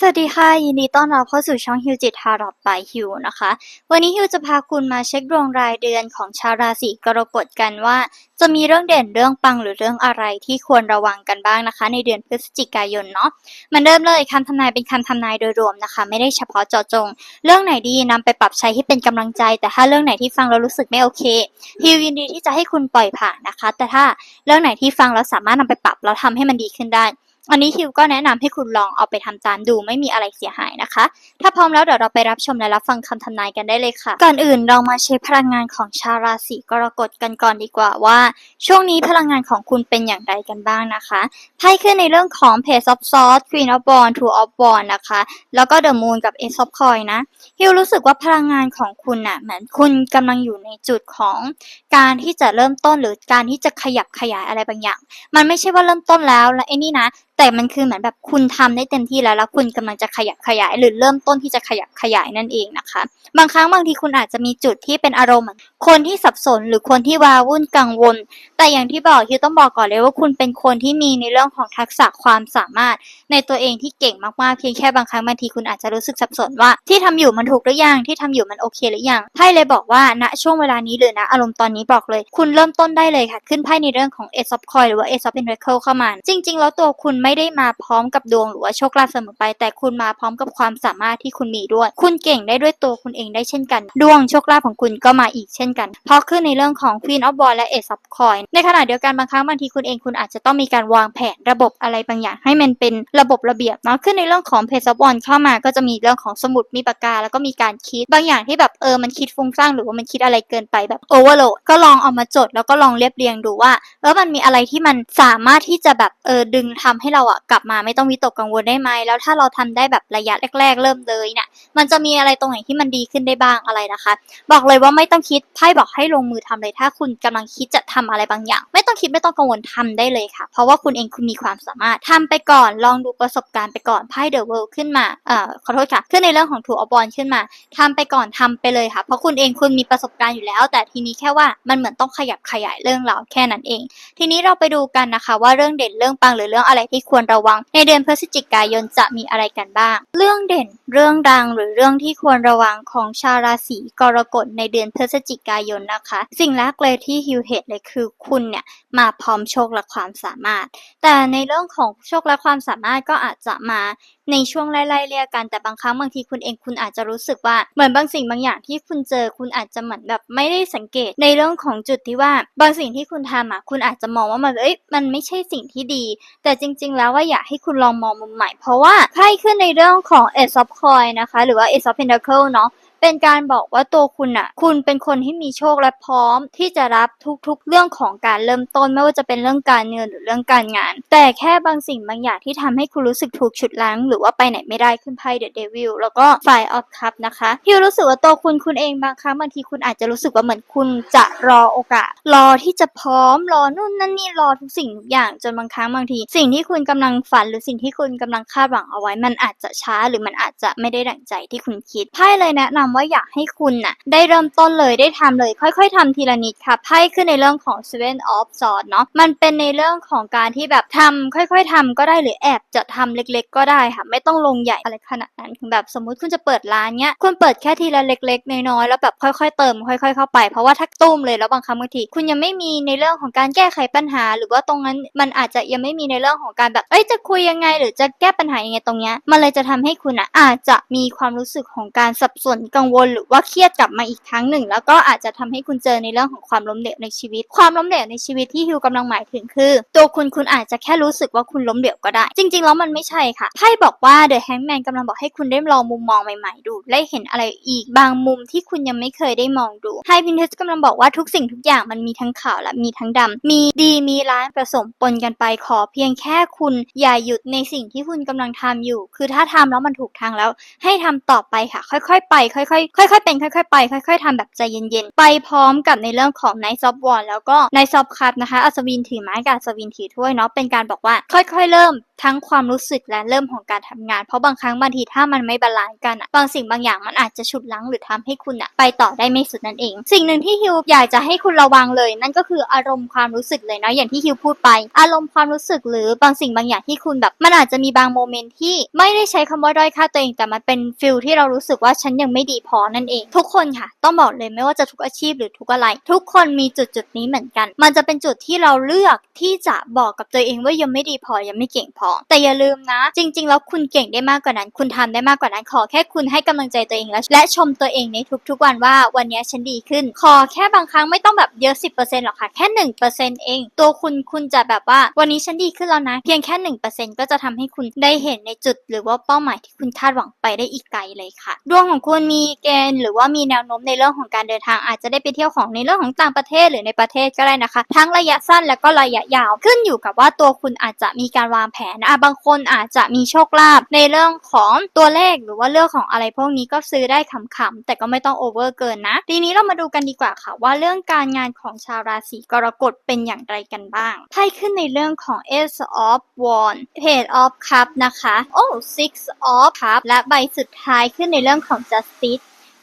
สวัสดีค่ะ ยินดีต้อนรับเข้าสู่ช่องฮิวจิตฮารอตบายฮิวนะคะ วันนี้ฮิวจะพาคุณมาเช็คดวงรายเดือนของชาวราศีกรกฎกันว่า จะมีเรื่องเด่นเรื่องปังหรือเรื่องอะไรที่ควรระวังกันบ้างนะคะ ในเดือนพฤศจิกายนเนาะมันเริ่มเลยคำทำนายเป็นคำทำนายโดยรวมนะคะ ไม่ได้เฉพาะเจาะจง เรื่องไหนดีนำไปปรับใช้ให้เป็นกำลังใจ แต่ถ้าเรื่องไหนที่ฟังแล้วรู้สึกไม่โอเคฮิวยินดีที่จะให้คุณปล่อยผ่านนะคะ แต่ถ้าเรื่องไหนที่ฟังแล้วสามารถนำไปปรับแล้วทำให้มันดีขึ้นได้ อันนี้ฮิวก็แนะนำให้คุณลองเอาไปทำตามดูไม่มีอะไรเสียหายนะคะ ถ้าพร้อมแล้วเดี๋ยวเราไปรับชมและรับฟังคำทำนายกันได้เลยค่ะ ก่อนอื่นเรามาเช็คพลังงานของชาวราศีกรกฎกันก่อนดีกว่าว่า ช่วงนี้พลังงานของคุณเป็นอย่างไรกันบ้างนะคะไพ่ขึ้นในเรื่องของ Page of Swords Queen of Wands Two of Wands นะคะ แล้วก็ The Moon กับ Ace of Coins นะฮิวรู้สึกว่าพลังงานของคุณน่ะเหมือนคุณกำลังอยู่ในจุดของการที่จะเริ่มต้นหรือการที่จะขยับขยายอะไรบางอย่าง มันไม่ใช่ว่าเริ่มต้นแล้วแล้วไอ้นี่นะแต่มันคือเหมือนแบบคุณทำได้เต็มที่แล้วแล้วคุณกำลังจะขยับขยาย หรือเริ่มต้นที่จะขยับขยายนั่นเองนะคะ บางครั้งบางทีคุณอาจจะมีจุดที่เป็นอารมณ์คนที่สับสนหรือคนที่วาวุ่นกังวล แต่อย่างที่บอกคือต้องบอกก่อนเลยว่าคุณเป็นคนที่มีในเรื่องของทักษะความสามารถ ในตัวเองที่เก่งมากๆเพียงแค่บางครั้งบางทีคุณอาจจะรู้สึกสับสนว่า ที่ทำอยู่มันถูกหรือยังที่ทำอยู่มันโอเคหรือยังไพ่เลยบอกว่าณช่วงเวลานี้หรือณอารมณ์ตอนนี้บอกเลย คุณเริ่มต้นได้เลยค่ะขึ้นไพ่ในเรื่องของ Ace of Coins หรือว่า Ace of Pentacles เข้ามาจริงๆ แล้วตัวคุณไม่ได้มาพร้อมกับดวงหรือว่าโชคลาภเสมอไป แต่คุณมาพร้อมกับความสามารถที่คุณมีด้วย คุณเก่งได้ด้วยตัวคุณเองได้เช่นกัน ดวงโชคลาภของคุณก็มาอีกเช่นกัน เพราะขึ้นในเรื่องของ Queen of Wands และ Ace of Coin ในขณะเดียวกันบางครั้งบางทีคุณเองคุณอาจจะต้องมีการวางแผนระบบอะไรบางอย่าง ให้มันเป็นระบบระเบียบเนาะขึ้นในเรื่องของ Page of Wands เข้ามาก็จะมีเรื่องของสมุดมีปากกา แล้วก็มีการคิดบางอย่างที่แบบเออมันคิดฟุ้งซ่านหรือว่ามันคิดอะไรเกินไปแบบ overload ก็ลองเอามาจด แล้วก็ลองเรียบเรียงดูว่าเออมันมีอะไรที่มันสามารถที่จะแบบเออดึงทำให้เราอะกลับมาไม่ต้องวิตกกังวลได้ไหมแล้วถ้าเราทำได้แบบระยะแรก ๆ เริ่มเลยเนี่ยมันจะมีอะไรตรงไหนที่มันดีขึ้นได้บ้างอะไรนะคะ บอกเลยว่าไม่ต้องคิดไพ่บอกให้ลงมือทำเลยถ้าคุณกำลังคิดจะทำอะไรบางอย่าง ไม่ต้องคิดไม่ต้องกังวลทำได้เลยค่ะ เพราะว่าคุณเองคุณมีความสามารถทำไปก่อนลองดูประสบการณ์ไปก่อนไพ่เดอะเวิลด์ขึ้นมาเอ่อขอโทษค่ะขึ้นในเรื่องของถูอบอลขึ้นมาทำไปก่อนทำไปเลยค่ะ เพราะคุณเองคุณมีประสบการณ์อยู่แล้ว แต่ทีนี้แค่ว่ามันเหมือนต้องขยับขยายเรื่องราวแค่นั้นเอง ทีนี้เราไปดูกันนะคะ ว่าเรื่องเด่นเรื่องปังหรือเรื่องอะไรที่ควรระวัง ในเดือนพฤศจิกายนจะมีอะไรกันบ้าง เรื่องเด่น เรื่องดังหรือเรื่องที่ควรระวังของชาวราศีกรกฎในเดือนพฤศจิกายนนะคะ สิ่งแรกเลยที่ฮิวเห็นเลยคือคุณเนี่ยมาพร้อมโชคและความสามารถ แต่ในเรื่องของโชคและความสามารถก็อาจจะมาในช่วงไล่ๆเรียกกันแต่บางครั้งบางทีคุณเองคุณอาจจะรู้สึกว่าเหมือนบางสิ่งบางอย่างที่คุณเจอคุณอาจจะเหมือนแบบไม่ได้สังเกตในเรื่องของจุดที่ว่าบางสิ่งที่คุณทำอะคุณอาจจะมองว่ามันเอ้ยมันไม่ใช่สิ่งที่ดี แต่จริง ๆแล้วว่าอยากให้คุณลองมองมุมใหม่ เพราะว่าไพ่ขึ้นในเรื่องของ Ace of Coin นะคะ หรือว่า Ace of Pentacle เนาะ เป็นการบอกว่าตัวคุณอะคุณเป็นคนที่มีโชคและพร้อม ที่จะรับทุกๆ เรื่องของการเริ่มต้นไม่ว่าจะเป็นเรื่องการเงินหรือเรื่องการงาน แต่แค่บางสิ่งบางอย่างที่ทำให้คุณรู้สึกถูกฉุดล้าง หรือว่าไปไหนไม่ได้ขึ้นไพ่เดอะเดวิลแล้วก็ไฟออฟคัพนะคะที่รู้สึกว่าตัวคุณคุณเองบางครั้งบางทีคุณอาจจะรู้สึกว่าเหมือนคุณจะรอโอกาส รอที่จะพร้อมรอนู่นนั่นนี่รอทุกสิ่งทุกอย่างจนบางครั้งบางที สิ่งที่คุณกำลังฝันหรือสิ่งที่คุณกำลังคาดหวังเอาไว้ มันอาจจะช้าหรือมันอาจจะไม่ได้ดั่งใจที่คุณคิดไพ่เลยแนะนำว่าอยากให้คุณน่ะได้เริ่มต้นเลยได้ทำเลย ค่อย ๆทำทีละนิดค่ะไพ่ขึ้นในเรื่องของ Seven of Swords เนาะมันเป็นในเรื่องของการที่แบบทำค่อย ๆทำก็ได้หรือแอบจะทำเล็ก ๆ ก็ได้ค่ะ ไม่ต้องลงใหญ่อะไรขนาดนั้นแบบสมมุติคุณจะเปิดร้านเนี้ยคุณเปิดแค่ทีละเล็ก ๆ น้อยๆแล้วแบบค่อย ๆ เติมค่อย ๆ เข้าไปเพราะว่าถ้าตุ้มเลยแล้วบางครั้งบางทีคุณยังไม่มีในเรื่องของการแก้ไขปัญหา หรือว่าตรงนั้นมันอาจจะยังไม่มีในเรื่องของการแบบเอ้ยจะคุยยังไง หรือจะแก้ปัญหายังไงตรงเนี้ยมันเลยจะทำให้คุณอะอาจจะมีความรู้สึกของการสับสนกังวลหรือว่าเครียดกลับมาอีกครั้งหนึ่ง แล้วก็อาจจะทำให้คุณเจอในเรื่องของความล้มเหลวในชีวิต ความล้มเหลวในชีวิตที่ฮิวกำลังหมายถึงคือ ตัวคุณคุณอาจจะแค่รู้สึกว่าคุณล้มเหลวก็ได้ จริง ๆ แล้วมันไม่ใช่ค่ะไพ่บอกว่า The Hangman กำลังบอกให้คุณได้ลองมุมมองใหม่ๆดูได้เห็นอะไรอีกบางมุมที่คุณยังไม่เคยได้มองดูไฮพินเทสกำลังบอกว่าทุกสิ่งทุกอย่างมันมีทั้งขาวและมีทั้งดำมีดีมีร้ายผสมปนกันไปขอเพียงแค่คุณอย่าหยุดในสิ่งที่คุณกำลังทำอยู่ คือถ้าทำแล้วมันถูกทางแล้ว ให้ทำต่อไปค่ะ ค่อยๆ ไปค่อยๆค่อยๆเป็นค่อย ๆ ไปค่อย ๆทำแบบใจเย็นๆไปพร้อมกับในเรื่องของในซอฟวอลแล้วก็ในซอฟคัพนะคะอัศวินถือไม้กับอัศวินถือถ้วยเนาะเป็นการบอกว่าค่อยๆ เริ่มทั้งความรู้สึกและเริ่มของการทำงาน เพราะบางครั้งบางทีถ้ามันไม่บาลานซ์กันอะบางสิ่งบางอย่างมันอาจจะฉุดลั้งหรือทำให้คุณอะไปต่อได้ไม่สุดนั่นเอง สิ่งหนึ่งที่ฮิวอยากจะให้คุณระวังเลย นั่นก็คืออารมณ์ความรู้สึกเลยเนาะอย่างที่ฮิวพูดไป อารมณ์ความรู้สึกหรือบางสิ่งบางอย่างที่คุณแบบ มันอาจจะมีบางโมเมนต์ที่ไม่ได้ใช้คำว่าด้อยค่าตัวเองแต่มันเป็นฟิลที่เรารู้สึกว่าฉันยังไม่ดีพอนั่นเอง ทุกคนค่ะ ต้องบอกเลยไม่ว่าจะทุกอาชีพหรือทุกอะไร ทุกคนมีจุดจุดนี้เหมือนกัน มันจะเป็นจุดที่เราเลือกที่จะบอกกับตัวเองว่ายังไม่ดีพอยังไม่เก่งพอ แต่อย่าลืมนะ จริง ๆ แล้วคุณเก่งได้มากกว่านั้น คุณทำได้มากกว่านั้นขอแค่คุณให้กำลังใจตัวเองและและชมตัวเองในทุก ๆ วันว่าวันนี้ฉันดีขึ้น ขอแค่บางครั้งไม่ต้องแบบเยอะ10%หรอกค่ะแค่1%เองตัวคุณคุณจะแบบว่าวันนี้ฉันดีขึ้นแล้วนะ เพียงแค่ 1%ก็จะทำให้คุณได้เห็นในจุด หรือว่าเป้าหมายที่คุณคาดหวังไปได้อีกไกลเลยค่ะ ดวงของคุณมีีเกณฑ์หรือว่ามีแนวโน้มในเรื่องของการเดินทางอาจจะได้ไปเที่ยวของในเรื่องของต่างประเทศหรือในประเทศก็ได้นะคะ ทั้งระยะสั้นและก็ระยะยาวขึ้นอยู่กับว่าตัวคุณอาจจะมีการวางแผนอะบางคนอาจจะมีโชคลาภในเรื่องของตัวเลขหรือว่าเรื่องของอะไรพวกนี้ก็ซื้อได้ขำๆแต่ก็ไม่ต้องโอเวอร์เกินนะ ทีนี้เรามาดูกันดีกว่าค่ะว่าเรื่องการงานของชาวราศีกรกฎเป็นอย่างไรกันบ้างไพ่ขึ้นในเรื่องของ Ace of Wands Page of Cup นะคะ โอ้ Six of Cup และใบสุดท้ายขึ้นในเรื่องของ Justice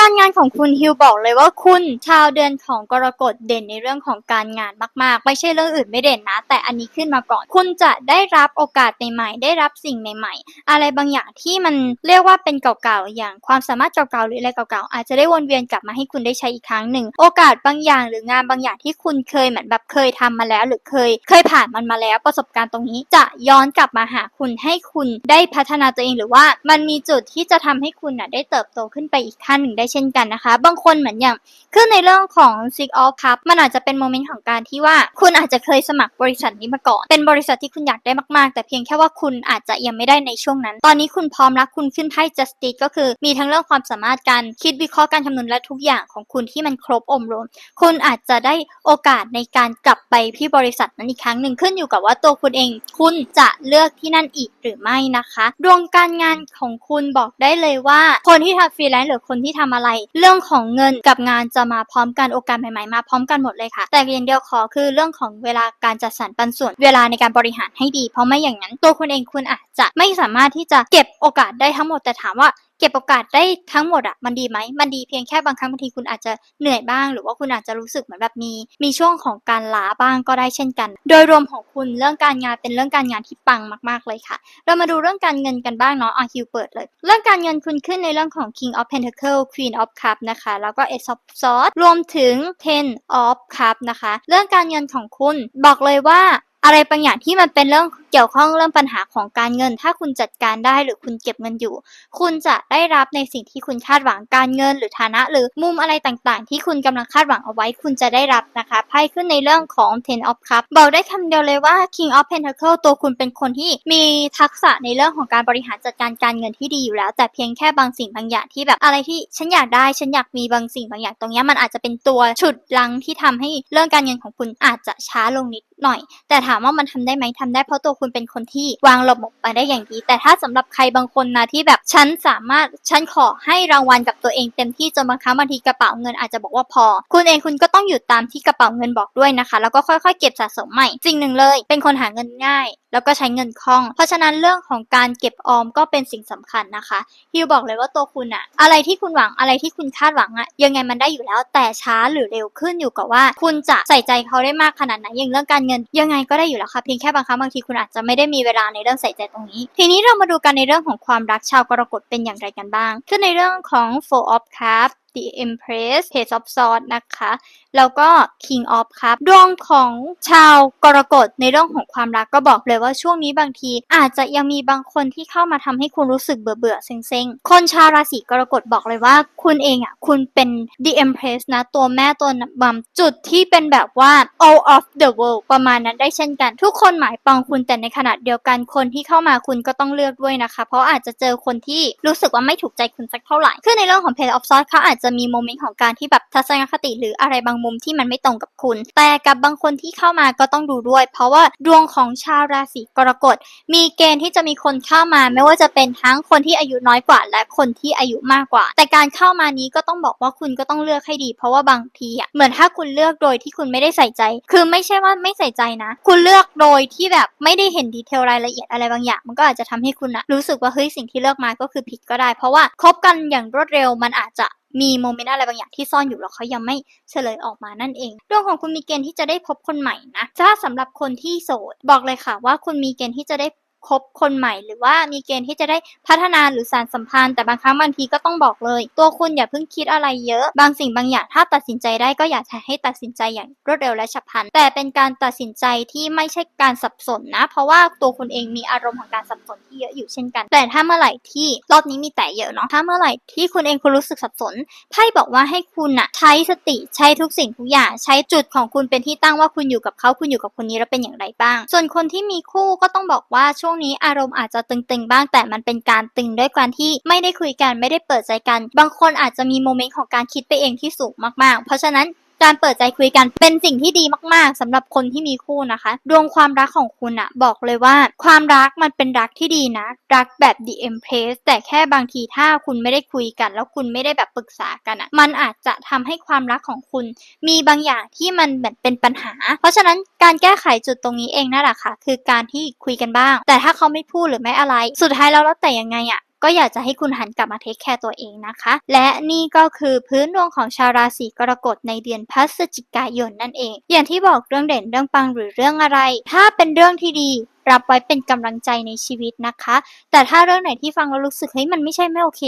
การงานของคุณฮิวบอกเลยว่าคุณชาวเดือนของกรกฎเด่นในเรื่องของการงานมาก ๆ ไม่ใช่เรื่องอื่นไม่เด่นนะ แต่อันนี้ขึ้นมาก่อน คุณจะได้รับโอกาสใหม่ๆได้รับสิ่งใหม่ ๆ อะไรบางอย่างที่มันเรียกว่าเป็นเก่าๆอย่างความสามารถเก่าๆหรืออะไรเก่าๆอาจจะได้วนเวียนกลับมาให้คุณได้ใช้อีกครั้งหนึ่ง โอกาสบางอย่างหรืองานบางอย่างที่คุณเคยเหมือนแบบเคยทำมาแล้ว หรือเคย เคยผ่านมันมาแล้วประสบการณ์ตรงนี้จะย้อนกลับมาหาคุณให้คุณได้พัฒนาตัวเองหรือว่ามันมีจุดที่จะทำให้คุณน่ะได้เติบโตขึ้นไปอีกขั้นหนึ่งได้เช่นกันนะคะ บางคนเหมือนอย่างคือในเรื่องของ Six of Cup มันอาจจะเป็นโมเมนต์ของการที่ว่า คุณอาจจะเคยสมัครบริษัทนี้มาก่อน เป็นบริษัทที่คุณอยากได้มากๆ แต่เพียงแค่ว่าคุณอาจจะยังไม่ได้ในช่วงนั้น ตอนนี้คุณพร้อมแล้วคุณขึ้นไพ่ Justice ก็คือมีทั้งเรื่องความสามารถการคิดวิเคราะห์การคำนวณและทุกอย่างของคุณที่มันครบองค์รวม คุณอาจจะได้โอกาสในการกลับไปที่บริษัทนั้นอีกครั้งหนึ่งขึ้นอยู่กับว่าตัวคุณเอง คุณจะเลือกที่นั่นอีกหรือไม่นะคะ ดวงการงานของคุณบอกได้เลยว่า คนที่ทำฟรีแลนซ์หรือคนที่ทำอะไร เรื่องของเงินกับงานจะมาพร้อมกันโอกาสใหม่ๆมาพร้อมกันหมดเลยค่ะ แต่เพียงเดียวขอคือเรื่องของเวลาการจัดสรรปันส่วน เวลาในการบริหารให้ดี เพราะไม่อย่างนั้นตัวคุณเองคุณอาจจะไม่สามารถที่จะเก็บโอกาสได้ทั้งหมดแต่ถามว่า เก็บโอกาสได้ทั้งหมดอะมันดีไหมมันดีเพียงแค่บางครั้งบางทีคุณอาจจะเหนื่อยบ้าง หรือว่าคุณอาจจะรู้สึกเหมือนแบบมี มีช่วงของการล้าบ้างก็ได้เช่นกัน โดยรวมของคุณเรื่องการงานเป็นเรื่องการงานที่ปังมาก ๆเลยค่ะ เรามาดูเรื่องการเงินกันบ้างเนาะอาคิวเปิดเลย เรื่องการเงินคุณขึ้นในเรื่องของ King of Pentacle Queen of Cup นะคะ แล้วก็ Ace of Swords รวมถึง Ten of Cup นะคะ เรื่องการเงินของคุณบอกเลยว่าอะไรบางอย่างที่มันเป็นเรื่อง กี่ยวข้องเรื่องปัญหาของการเงิน ถ้าคุณจัดการได้หรือคุณเก็บเงินอยู่ คุณจะได้รับในสิ่งที่คุณคาดหวังการเงิน หรือฐานะ หรือมุมอะไรต่างๆ ที่คุณกำลังคาดหวังเอาไว้ คุณจะได้รับนะคะไพ่ขึ้นในเรื่องของ Ten of Cup บอกได้คำเดียวเลยว่า King of Pentacle ตัวคุณเป็นคนที่มีทักษะในเรื่องของการบริหารจัดการการเงินที่ดีอยู่แล้ว แต่เพียงแค่บางสิ่งบางอย่างที่แบบอะไรที่ฉันอยากได้ฉันอยากมีบางสิ่งบางอย่างตรงนี้มันอาจจะเป็นตัวฉุดลังที่ทำให้เรื่องการเงินของคุณอาจจะช้าลงนิดหน่อย แต่ถามว่ามันทำได้ไหมทำได้เพราะตัวคุณณเป็นคนที่วางระบบมาได้อย่างดี แต่ถ้าสำหรับใครบางคนนะที่แบบฉันสามารถฉันขอให้รางวัลกับตัวเองเต็มที่จนบางครั้งบางทีกระเป๋าเงินอาจจะบอกว่าพอ คุณเองคุณก็ต้องหยุดตามที่กระเป๋าเงินบอกด้วยนะคะ แล้วก็ค่อยๆ เก็บสะสมใหม่สิ่งหนึ่งเลย เป็นคนหาเงินง่าย แล้วก็ใช้เงินคล่อง เพราะฉะนั้นเรื่องของการเก็บออมก็เป็นสิ่งสำคัญนะคะฮิวบอกเลยว่าตัวคุณอะอะไรที่คุณหวังอะไรที่คุณคาดหวังอะยังไงมันได้อยู่แล้วแต่ช้าหรือเร็วขึ้นอยู่กับว่า คุณจะใส่ใจเขาได้มากขนาดไหนอย่างเรื่องการเงิน ยังไงก็ได้อยู่แล้วค่ะเพียงแค่บางครั้งบางทีคุณอาจจะไม่ได้มีเวลาในเรื่องใส่ใจตรงนี้ ทีนี้เรามาดูกันในเรื่องของความรักชาวกรกฎเป็นอย่างไรกันบ้างคือในเรื่องของ Four of Cups The Empress Page of Swords นะคะ แล้วก็ King of ครับดวงของชาวกรกฎในเรื่องของความรักก็บอกเลยว่าช่วงนี้บางที อาจจะยังมีบางคนที่เข้ามาทำให้คุณรู้สึกเบื่อเบื่อเซ็งๆ คนชาวราศีกรกฎบอกเลยว่า คุณเองอะคุณเป็น The Empress นะ ตัวแม่ตัวนำจุดที่เป็นแบบว่า all of the world ประมาณนั้นได้เช่นกัน ทุกคนหมายปองคุณแต่ในขณะเดียวกันคนที่เข้ามาคุณก็ต้องเลือกด้วยนะคะ เพราะอาจจะเจอคนที่รู้สึกว่าไม่ถูกใจคุณสักเท่าไหร่คือในเรื่องของ Page of Swords เขาอาจจะจะมีโมเมนต์ของการที่แบบทัศนคติหรืออะไรบางมุมที่มันไม่ตรงกับคุณ แต่กับบางคนที่เข้ามาก็ต้องดูด้วย เพราะว่าดวงของชาวราศีกรกฎมีเกณฑ์ที่จะมีคนเข้ามา ไม่ว่าจะเป็นทั้งคนที่อายุน้อยกว่า และคนที่อายุมากกว่า แต่การเข้ามานี้ก็ต้องบอกว่าคุณก็ต้องเลือกให้ดี เพราะว่าบางทีอะเหมือนถ้าคุณเลือกโดยที่คุณไม่ได้ใส่ใจ คือไม่ใช่ว่าไม่ใส่ใจนะ คุณเลือกโดยที่แบบไม่ได้เห็นดีเทลรายละเอียดอะไรบางอย่าง มันก็อาจจะทำให้คุณอะรู้สึกว่าเฮ้ยสิ่งที่เลือกมาก็คือผิดก็ได้ เพราะว่าคบกันอย่างรวดเร็วมันอาจจะ มีโมเมนต์อะไรบางอย่างที่ซ่อนอยู่แล้วเขายังไม่เฉลยออกมานั่นเอง ดวงของคุณมีเกณฑ์ที่จะได้พบคนใหม่นะถ้าสำหรับคนที่โสด บอกเลยค่ะว่าคุณมีเกณฑ์ที่จะได้ คบคนใหม่ หรือว่ามีเกณฑ์ที่จะได้พัฒนาหรือสานสัมพันธ์ แต่บางครั้งบางทีก็ต้องบอกเลย ตัวคุณอย่าเพิ่งคิดอะไรเยอะ บางสิ่งบางอย่างถ้าตัดสินใจได้ก็อยากให้ตัดสินใจอย่างรวดเร็วและฉับพลัน แต่เป็นการตัดสินใจที่ไม่ใช่การสับสนนะ เพราะว่าตัวคุณเองมีอารมณ์ของการสับสนที่เยอะอยู่เช่นกัน แต่ถ้าเมื่อไหร่ที่รอบนี้มีแต่เยอะเนาะถ้าเมื่อไหร่ที่คุณเองคุณรู้สึกสับสนไพ่บอกว่าให้คุณอะใช้สติใช้ทุกสิ่งทุกอย่างใช้จุดของคุณเป็นที่ตั้งว่าคุณอยู่กับเขาคุณอยู่กับคนนี้แล้วเป็นอย่างไรบ้าง ส่วนคนที่มีคู่ก็ต้องบอกว่าช่วงงนี้อารมณ์อาจจะตึงๆบ้าง แต่มันเป็นการตึงด้วยการที่ไม่ได้คุยกันไม่ได้เปิดใจกัน บางคนอาจจะมีโมเมนต์ของการคิดไปเองที่สูงมากๆ เพราะฉะนั้น การเปิดใจคุยกันเป็นสิ่งที่ดีมากๆสำหรับคนที่มีคู่นะคะ ดวงความรักของคุณอะบอกเลยว่า ความรักมันเป็นรักที่ดีนะ รักแบบ The Empress แต่แค่บางทีถ้าคุณไม่ได้คุยกัน แล้วคุณไม่ได้แบบปรึกษากันอะมันอาจจะทำให้ความรักของคุณ มีบางอย่างที่มันแบบเป็นปัญหา เพราะฉะนั้นการแก้ไขจุดตรงนี้เองนั่นแหละค่ะ คือการที่คุยกันบ้าง แต่ถ้าเขาไม่พูดหรือไม่อะไร สุดท้ายแล้วแล้วแต่ยังไงอะ ก็อยากจะให้คุณหันกลับมาเทคแคร์ตัวเองนะคะ และนี่ก็คือพื้นดวงของชาวราศีกรกฎในเดือนพฤศจิกายนนั่นเอง อย่างที่บอกเรื่องเด่นเรื่องปังหรือเรื่องอะไร ถ้าเป็นเรื่องที่ดี รับไว้เป็นกำลังใจในชีวิตนะคะ แต่ถ้าเรื่องไหนที่ฟังแล้วรู้สึกเฮ้ยมันไม่ใช่ไม่โอเค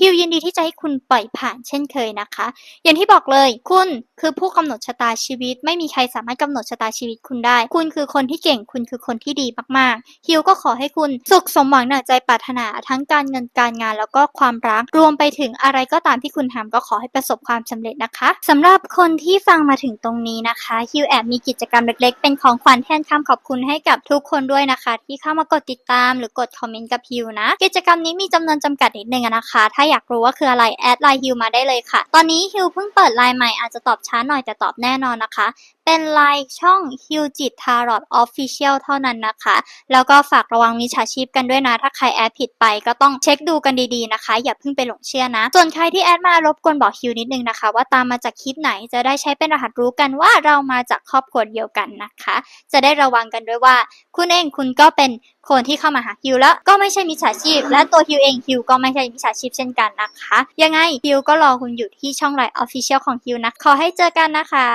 ฮิวยินดีที่จะให้คุณปล่อยผ่านเช่นเคยนะคะ อย่างที่บอกเลย คุณคือผู้กำหนดชะตาชีวิต ไม่มีใครสามารถกำหนดชะตาชีวิตคุณได้ คุณคือคนที่เก่งคุณคือคนที่ดีมากๆฮิวก็ขอให้คุณสุขสมหวังหนักใจปรารถนาทั้งการเงินการงานแล้วก็ความรักรวมไปถึงอะไรก็ตามที่คุณทำก็ขอให้ประสบความสำเร็จนะคะสำหรับคนที่ฟังมาถึงตรงนี้นะคะฮิวแอบมีกิจกรรมเล็กๆ เป็นของขวัญแทนคำขอบคุณให้กับทุกคนด้วยนะคะ ที่เข้ามากดติดตามหรือกดคอมเมนต์กับฮิวนะ กิจกรรมนี้มีจำนวนจำกัดนิดนึงนะคะ ถ้าอยากรู้ว่าคืออะไรแอดไลน์ฮิวมาได้เลยค่ะ ตอนนี้ฮิวเพิ่งเปิดไลน์ใหม่อาจจะตอบช้าหน่อยแต่ตอบแน่นอนนะคะ เป็นไลน์ช่องฮิวจิตทารอ t ออฟฟิเชียลเท่านั้นนะคะ แล้วก็ฝากระวังมิจฉาชีพกันด้วยนะ ถ้าใครแอดผิดไปก็ต้องเช็คดูกันดีๆนะคะ อย่าเพิ่งไปหลงเชื่อนะ ส่วนใครที่แอดมารบกวนบอกฮิวนิดนึงนะคะ ว่าตามมาจากคลิปไหนจะได้ใช้เป็นรหัสรู้กันว่าเรามาจากครอบครัวเดียวกันนะคะ จะได้ระวังกันด้วยว่า คุณเองคุณก็เป็นคนที่เข้ามาหาฮิวแล้วก็ไม่ใช่มิจฉาชีพ และตัวฮิวเองฮิวก็ไม่ใช่มิจฉาชีพเช่นกันนะคะ ยังไงฮิวก็รอคุณอยู่ที่ช่องไลน์ออฟฟิเชียลของฮิวนะขอให้เจอกันนะคะ